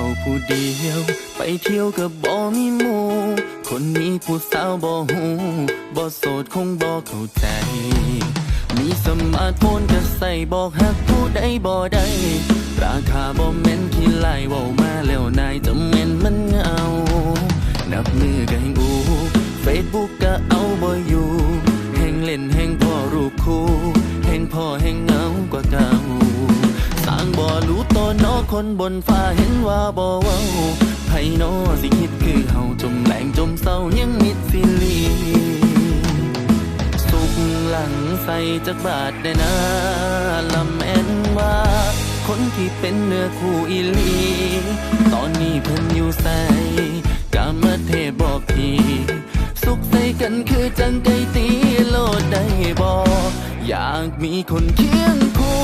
กินข้าผู้เดียว ไปเที่ยวกับบ่มีหมู่คนนี้ผู้สาวบ่หูบ่โสดคงบ่เข้าใจ มีสมาร์ทโฟนก็ใส่บอกหักผู้ใดบ่ได้ราคาบ่แม่นขี้ไล่ว้ามาแล้วนายจะแม่นมันเงา นับมือก็แห่งอูเฟซบุ๊กก็เอาบ่อยู่แห่งเล่นแห่งพ่อรูปคู่แห่งพ่อแห่งเงากว่าเก่า คนบนฟ้าเห็นว่าบ่เว้าไผนสิคิดคือเฮาจมแหลงจมเศร้ายังมิดสิลีสุกหลังใส่จักบาทได้นะลำแอนว่า คนที่เป็นเนื้อคู่อีลี ตอนนี้เพิ่นอยู่ใส่กามาเทพบอกทีสุขใส่กันคือจังไกตีโลดได้บอกอยากมีคนเคียงคู่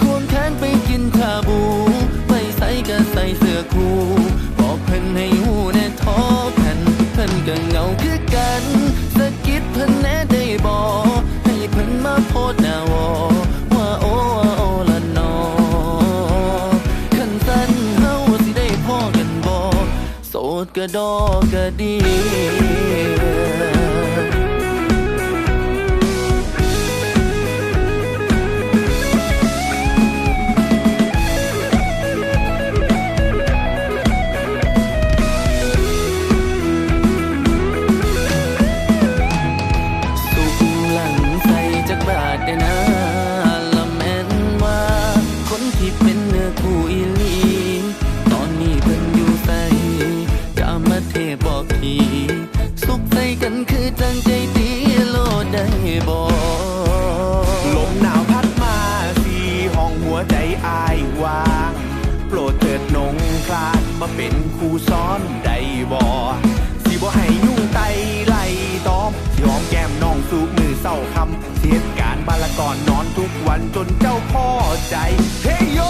ควงแขนไปกินชาบู ไปใส่เสื้อคู่บอกเพิ่นให้หูแน่ท้อแผ่นเพิ่นก็เหงาคือกันสะกิดเพิ่นแน่ได้บอกให้เพิ่นมาโพดหน้าวอว่าโอ้ว่าโอละนอขันสั้นเฮาสิได้พ่อกันบ่โสดก็ดอกก็ดี มาเป็นครูสอนได้บ่สิบ่ให้ยุ่งไตไล่ตอมสิหอมแก้มน้องสูบมือเศร้าคำเสียการบาละก่อนนอนทุกวันจนเจ้าพ่อใจ เฮยโย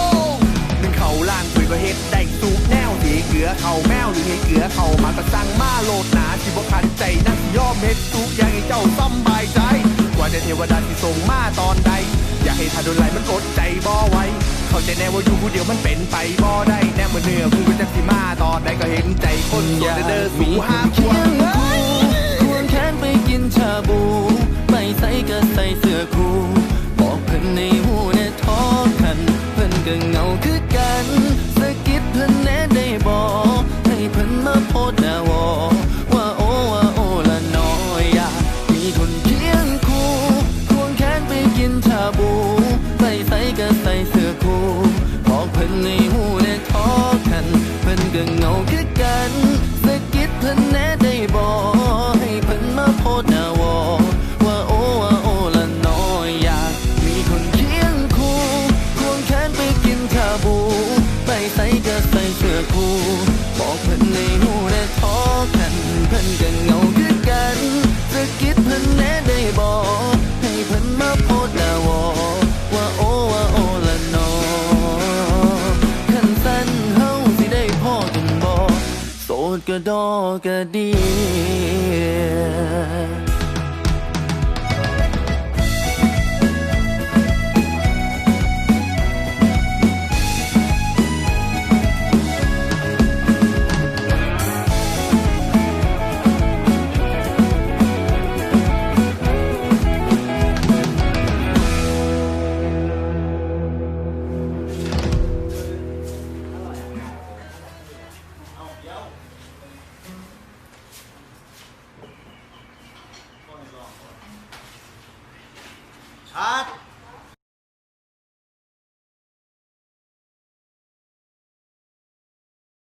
หนึ่งเขาล้านคุยก็เฮ็ดได้สูบแนวสีเกลือเข่าแมวหรือให้เกลือเข่ามาก็สั่งมาโลดหนาสิบ่คันใจนักยอมเฮ็ดทุกอย่างให้เจ้าสบายใจ กว่าจะเทวดาที่ส่งมาตอนใด อยากให้ทาโดนไหลมันอดใจบ่ไว้ เข้าใจแน่ว่าอยู่ผู้เดียวมันเป็นไปบ่ได้แน่เมื่อเนื้อคู่ก็จะสิมาตอนใดก็เห็นใจคนโสดเด้อสู่ห้าคเคีว กันบ่โสดก็ดอก็ดี